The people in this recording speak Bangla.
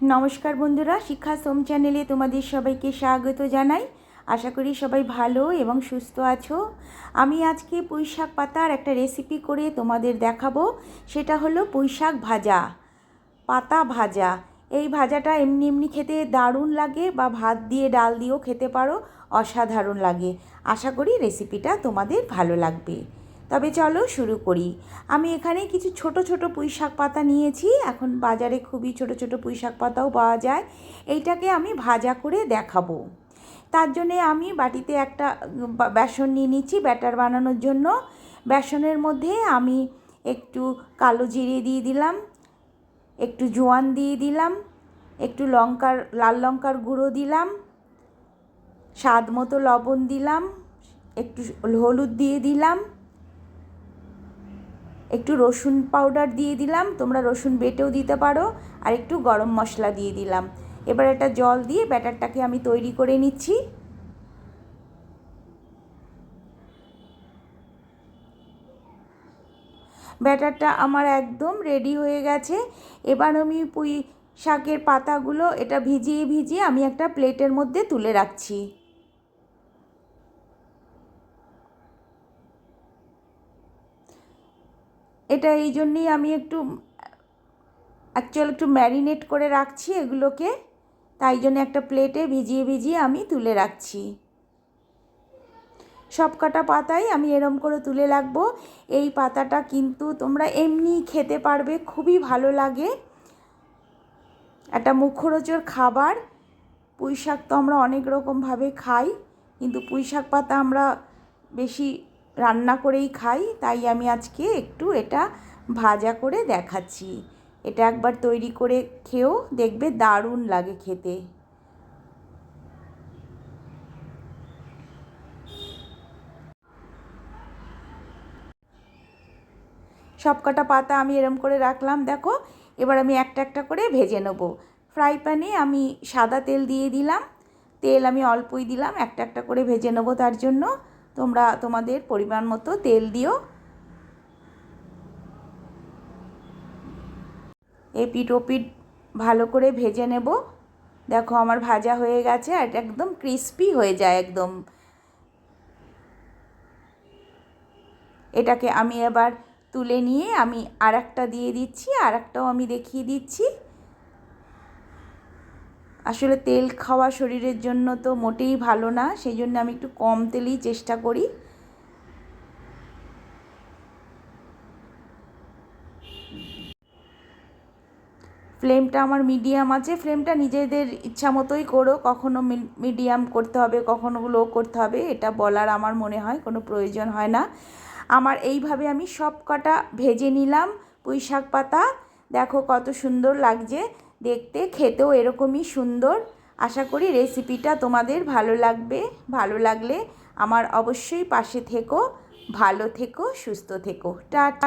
নমস্কার বন্ধুরা, শিক্ষা সোম চ্যানেলে তোমাদের সবাইকে স্বাগত জানাই। আশা করি সবাই ভালো এবং সুস্থ আছো। আমি আজকে পুঁইশাক পাতার একটা রেসিপি করে তোমাদের দেখাবো। সেটা হলো পুঁইশাক ভাজা, পাতা ভাজা। এই ভাজাটা এমনি এমনি খেতে দারুণ লাগে বা ভাত দিয়ে ডাল দিয়েও খেতে পারো, অসাধারণ লাগে। আশা করি রেসিপিটা তোমাদের ভালো লাগবে। তবে চলো শুরু করি। আমি এখানে কিছু ছোট ছোট পুঁই শাক পাতা নিয়েছি। এখন বাজারে খুবই ছোট ছোট পুঁই শাক পাতাও পাওয়া যায়। এইটাকে আমি ভাজা করে দেখাবো। তার জন্যে আমি বাটিতে একটা বেসন নিয়ে নিচ্ছি ব্যাটার বানানোর জন্য। বেসনের মধ্যে আমি একটু কালো জিরে দিয়ে দিলাম, একটু জোয়ান দিয়ে দিলাম, একটু লঙ্কার, লাল লঙ্কার গুঁড়ো দিলাম, স্বাদ মতো লবণ দিলাম, একটু হলুদ দিয়ে দিলাম। একটু রসুন পাউডার দিয়ে দিলাম, তোমরা রসুন বেটেও দিতে পারো, আর একটু গরম মশলা দিয়ে দিলাম। এবার একটা জল দিয়ে ব্যাটারটাকে আমি তৈরি করে নিচ্ছি। ব্যাটারটা আমার একদম রেডি হয়ে গেছে। এবার আমি পুঁই শাকের পাতাগুলো এটা ভিজিয়ে ভিজিয়ে আমি একটা প্লেটের মধ্যে তুলে রাখছি। এটা এই জন্যেই আমি একটু অ্যাকচুয়াল একটু ম্যারিনেট করে রাখছি এগুলোকে। তাই জন্য একটা প্লেটে ভিজিয়ে ভিজিয়ে আমি তুলে রাখছি। সব কটা পাতাই আমি এরম করে তুলে রাখব। এই পাতাটা কিন্তু তোমরা এমনি খেতে পারবে, খুবই ভালো লাগে। একটা মুখরোচর খাবার। পুঁই শাক তো আমরা অনেক রকমভাবে খাই, কিন্তু পুঁই শাক পাতা আমরা বেশি রান্না করেই খাই, তাই আমি আজকে একটু এটা ভাজা করে দেখাচ্ছি। এটা একবার তৈরি করে খেয়েও দেখবে দারুণ লাগে খেতে। সব কটা পাতা আমি এরম করে রাখলাম, দেখো। এবার আমি একটা একটা করে ভেজে নেব। ফ্রাই প্যানে আমি সাদা তেল দিয়ে দিলাম। তেল আমি অল্পই দিলাম, একটা একটা করে ভেজে নেব তার জন্য। তোমরা তোমাদের পরিমাণ মতো তেল দিও। এপিট ওপিট ভালো করে ভেজে নেব। দেখো আমার ভাজা হয়ে গেছে আর একদম ক্রিস্পি হয়ে যায় একদম। এটাকে আমি এবার তুলে নিয়ে আমি আর একটা দিয়ে দিচ্ছি আর একটাও আমি দেখিয়ে দিচ্ছি। আসলে তেল খাওয়া শরীরের জন্য তো মোটেই ভালো না, সেই জন্য আমি একটু কম তেলেই চেষ্টা করি। ফ্লেমটা আমার মিডিয়াম আছে, ফ্লেমটা নিজেদের ইচ্ছা মতোই করো, কখনো মিডিয়াম করতে হবে, কখনো লো করতে হবে, এটা বলার আমার মনে হয়, কোনো প্রয়োজন হয় না। আমার এইভাবে আমি সব কটা ভেজে নিলাম পুঁই শাক পাতা, দেখো কত সুন্দর লাগছে। দেখতে, খেতেও এরকমই সুন্দর। আশা করি রেসিপিটা তোমাদের ভালো লাগবে। ভালো লাগলে আমার অবশ্যই পাশে থেকো, ভালো থেকো, সুস্থ থেকো। টাটা।